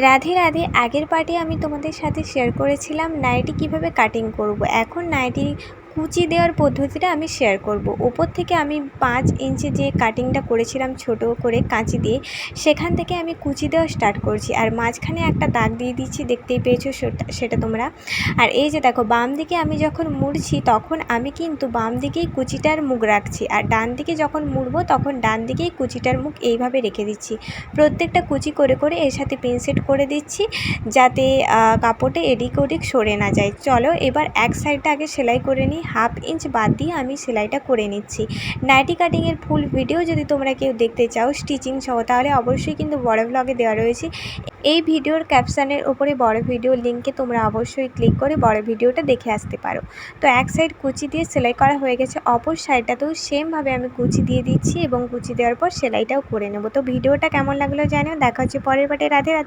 রাধে রাধে, আগের পার্টে আমি তোমাদের সাথে শেয়ার করেছিলাম নাইটি কীভাবে কাটিং করব। এখন নাইটি কুচি দেওয়ার পদ্ধতিটা আমি শেয়ার করব। ওপর থেকে আমি পাঁচ ইঞ্চি যে কাটিংটা করেছিলাম ছোট করে কাঁচি দিয়ে, সেখান থেকে আমি কুচি দেওয়া স্টার্ট করছি। আর মাঝখানে একটা দাগ দিয়ে দিচ্ছি, দেখতেই পেয়েছ সেটা- তোমরা। আর এই যে দেখো, বাম দিকে আমি যখন মুড়ছি, তখন আমি কিন্তু বাম দিকেই কুচিটার মুখ রাখছি। আর ডান দিকে যখন মুড়বো, তখন ডান দিকেই কুচিটার মুখ এইভাবে রেখে দিচ্ছি। প্রত্যেকটা কুচি করে করে এর সাথে পিনসেট করে দিচ্ছি, যাতে কাপড়টা এদিক ওদিক সরে না যায়। চলো, এবার এক সাইডটা আগে সেলাই করে নিই। হাফ ইঞ্চ বাদ দিয়ে আমি সেলাইটা করে নিচ্ছি। নাইটি কাটিংয়ের ফুল ভিডিও যদি তোমরা কেউ দেখতে চাও স্টিচিং সহ, তাহলে অবশ্যই কিন্তু বড় ব্লগে দেওয়া রয়েছে। এই ভিডিওর ক্যাপশানের ওপরে বড় ভিডিও লিঙ্কে তোমরা অবশ্যই ক্লিক করে বড় ভিডিওটা দেখে আসতে পারো। তো এক সাইড কুচি দিয়ে সেলাই করা হয়ে গেছে, অপর সাইডটাতেও সেমভাবে আমি কুচি দিয়ে দিচ্ছি এবং কুচি দেওয়ার পর সেলাইটাও করে নেব। তো ভিডিওটা কেমন লাগল জানিও, দেখা হচ্ছে পরের পাটে রাধে রাধে।